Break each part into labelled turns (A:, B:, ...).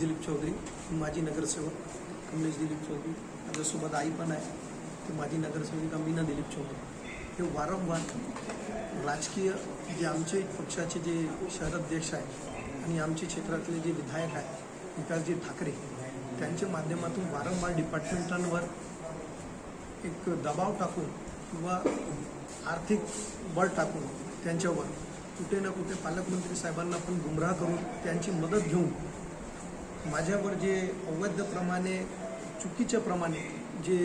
A: दिलीप चौधरी माजी नगरसेवक कमलेश दिलीप चौधरी. माझ्यासोबत आई पण आहे. ते माझी नगरसेविका मीना दिलीप चौधरी. हे वारंवार राजकीय जे आमचे पक्षाचे जे शहराध्यक्ष आहे आणि आमचे क्षेत्रातले जे विधायक आहेत विकासजी ठाकरे त्यांच्या माध्यमातून वारंवार डिपार्टमेंटांवर एक दबाव टाकून किंवा आर्थिक बळ टाकून त्यांच्यावर कुठे ना कुठे पालकमंत्री साहेबांना पण गुमराह करून त्यांची मदत घेऊन माझ्यावर जे अवैधप्रमाणे चुकीच्या प्रमाणे जे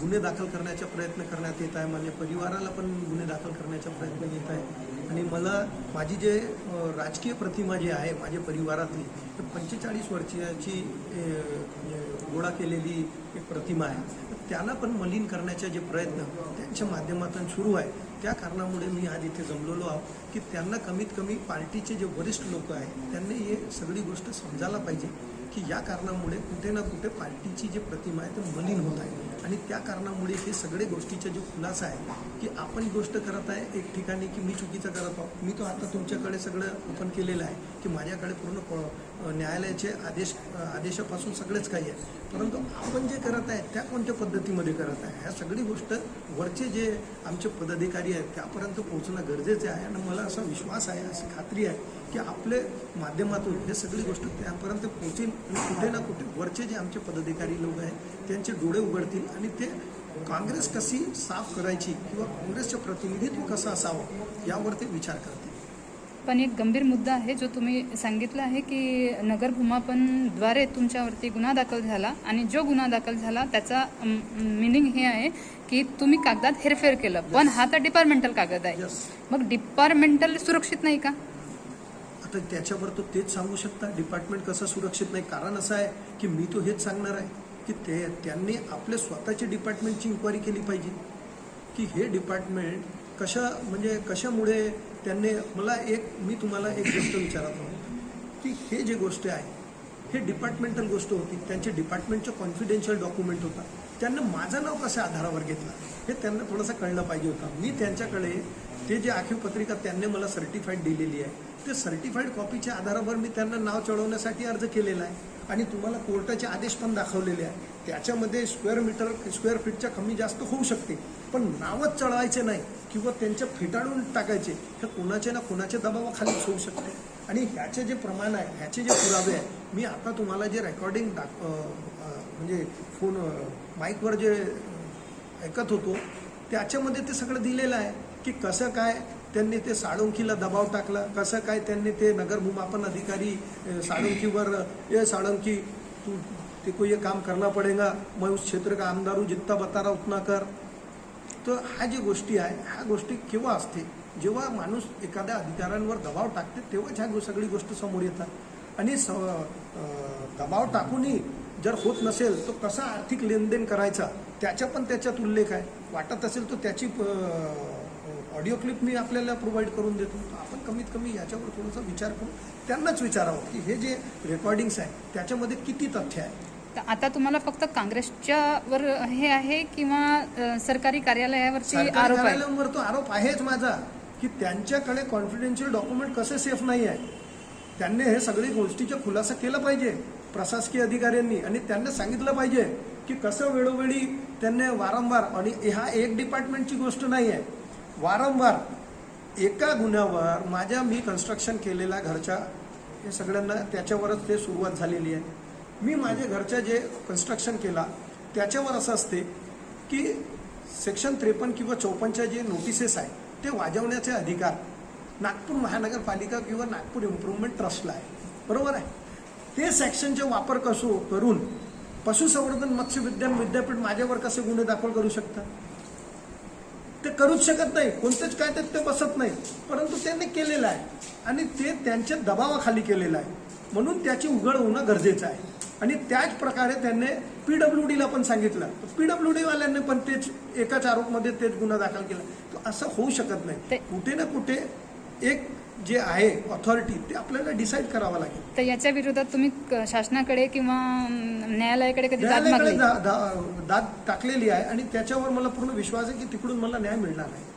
A: गुन्हे दाखल करण्याचा प्रयत्न करण्यात येत आहे. माझ्या परिवाराला पण गुन्हे दाखल करण्याचा प्रयत्न येत आहे. आणि मला माझी जे राजकीय प्रतिमा जी आहे माझ्या परिवारातली तर पंचेचाळीस वर्षाची म्हणजे गोळा केलेली एक प्रतिमा आहे. त्याला पण मलिन करण्याचे जे प्रयत्न त्यांच्या माध्यमातून सुरू आहे. त्या कारणामुळे मी आज इथे जमलेलो आहोत की त्यांना कमीत कमी पार्टीचे जे वरिष्ठ लोक आहेत त्यांनी हे सगळी गोष्ट समजायला पाहिजे. की या कारणामुळे कुठे ना कुठे पार्टीची जी प्रतिमा आहे ते मलिन होत आहे. आणि त्या कारणामुळे हे सगळे गोष्टीचा जो खुलासा आहे की आपण गोष्ट करत आहे एक ठिकाणी की मी चुकीचं करत आहोत मी तो आता तुमच्याकडे सगळं ओपन केलेलं आहे की माझ्याकडे पूर्ण प- न्यायालयाचे आदेश आदेशापासून सगळेच काही आहे. परंतु आपण जे करत आहे त्या कोणत्या पद्धतीमध्ये करत आहे? ह्या सगळी गोष्ट वरचे जे आमचे पदाधिकारी आहेत त्यापर्यंत पोहोचणं गरजेचं आहे. आणि मला असा विश्वास आहे अशी खात्री आहे की आपले माध्यमातून हे सगळी गोष्ट त्यापर्यंत पोहोचेल. कुठे ना कुठे वरचे जे आमचे पदाधिकारी लोक आहेत त्यांचे डोळे उघडतील आणि ते काँग्रेस कशी साफ करायची किंवा काँग्रेसचं प्रतिनिधित्व कसं असावं यावर ते विचार करतील.
B: पण एक गंभीर मुद्दा आहे जो तुम्ही सांगितलं आहे की नगर भूमापनद्वारे तुमच्यावरती गुन्हा दाखल झाला आणि जो गुन्हा दाखल झाला त्याचा मिनिंग हे आहे की तुम्ही कागदात हेरफेर केलं. पण हा तर डिपार्टमेंटल कागद आहे. मग डिपार्टमेंटल सुरक्षित नाही का?
A: तर त्याच्यावर तो तेच सांगू शकता. डिपार्टमेंट कसं सुरक्षित नाही? कारण असं आहे की मी तो हेच सांगणार आहे की ते त्यांनी आपल्या स्वतःच्या डिपार्टमेंटची इन्क्वायरी केली पाहिजे. की हे डिपार्टमेंट कशा म्हणजे कशामुळे त्यांनी मला एक मी तुम्हाला एक गोष्ट विचारत आहोत की हे जे गोष्ट आहे हे डिपार्टमेंटल गोष्ट होती. त्यांच्या डिपार्टमेंटचं कॉन्फिडेन्शियल डॉक्युमेंट होता. त्यांना माझं नाव कशा आधारावर घेतलं हे त्यांना थोडंसं कळलं पाहिजे होतं. मी त्यांच्याकडे ते जे आखीव पत्रिका त्यांनी मला सर्टिफाईड दिलेली आहे ते सर्टिफाईड कॉपीच्या आधारावर मी त्यांना नाव चढवण्यासाठी अर्ज केलेला आहे. आणि तुम्हाला कोर्टाचे आदेश पण दाखवलेले आहे. त्याच्यामध्ये स्क्वेअर मीटर स्क्वेअर फीटच्या कमी जास्त होऊ शकते पण नावच चढवायचे नाही किंवा त्यांच्या फेटाळून टाकायचे हे कोणाचे ना कोणाच्या दबावाखालीच होऊ शकते. आणि ह्याचे जे प्रमाण आहे ह्याचे जे पुरावे आहे मी आता तुम्हाला जे रेकॉर्डिंग दाख म्हणजे फोन माईकवर जे ऐकत होतो त्याच्यामध्ये ते सगळं दिलेलं आहे की कसं काय त्यांनी ते साळुंकीला दबाव टाकला कसं काय त्यांनी ते नगर भूमापन अधिकारी अ, साळुंकीवर ये साळुंकी तू ते को ये काम करना पडेगा मैं उस क्षेत्र का आमदार हूँ जितना बता रहा उतना कर. तर ह्या जी गोष्टी आहे ह्या गोष्टी केव्हा असते? जेव्हा माणूस एखाद्या अधिकाऱ्यांवर दबाव टाकते तेव्हाच ह्या सगळी गोष्ट समोर येतात. आणि स दबाव टाकूनही जर होत नसेल तो कसा आर्थिक लेनदेन करायचा? त्याचा पण त्याच्यात उल्लेख आहे. वाटत असेल तर त्याची ऑडिओ क्लिप मी आपल्याला प्रोव्हाइड करून देतो. आपण कमीत कमी याच्यावर थोडासा विचार करून त्यांनाच विचारावं की हे जे रेकॉर्डिंग्स आहे त्याच्यामध्ये किती तथ्य आहे?
B: तर आता तुम्हाला फक्त काँग्रेसच्या वर हे आहे किंवा सरकारी कार्यालयावरती
A: सरकारी
B: आरोप
A: कार्यालयांवर तो आरोप आहेच माझा की त्यांच्याकडे कॉन्फिडेन्शियल डॉक्युमेंट कसे सेफ नाही आहे त्यांनी हे सगळी गोष्टीचा खुलासा केला पाहिजे. प्रशासकीय अधिकाऱ्यांनी आणि त्यांना सांगितलं पाहिजे की कसं वेळोवेळी त्यांनी वारंवार आणि हा एक डिपार्टमेंटची गोष्ट नाही आहे वारंवार एका गुन्ह्यावर माझ्या मी कन्स्ट्रक्शन केलेल्या घरच्या हे सगळ्यांना त्याच्यावरच ते सुरुवात झालेली आहे. मी माझ्या घरच्या जे कन्स्ट्रक्शन केला त्याच्यावर असं असते की सेक्शन त्रेपन्न किंवा चौपन्नच्या जे नोटिसेस आहे ते वाजवण्याचे अधिकार नागपूर महानगरपालिका किंवा नागपूर इम्प्रुव्हमेंट ट्रस्टला आहे. बरोबर आहे? ते सेक्शनचा वापर कसो करून पशुसंवर्धन मत्स्य विज्ञान विद्यापीठ माझ्यावर कसे गुन्हे दाखल करू शकतात? ते करूच शकत नाही. कोणतेच काय ते बसत नाही परंतु त्यांनी केलेलं आहे. आणि ते त्यांच्या दबावाखाली केलेलं आहे. म्हणून त्याची उघड होणं गरजेचं आहे. आणि त्याच प्रकारे त्यांनी पीडब्ल्यू डीला पण सांगितलं. पीडब्ल्यू डी वाल्यांनी पण तेच एकाच आरोपमध्ये तेच गुन्हा दाखल केला. तर असं होऊ शकत नाही. कुठे ना कुठे एक जे आहे ऑथॉरिटी ते आपल्याला डिसाईड करावं लागेल.
B: तर याच्या विरोधात तुम्ही क- शासनाकडे किंवा न्यायालयाकडे कधी दाद
A: न्यायालयाकडे
B: मागली?
A: दा- दा- दाद टाकलेली आहे आणि त्याच्यावर मला पूर्ण विश्वास आहे की तिकडून मला न्याय मिळणार आहे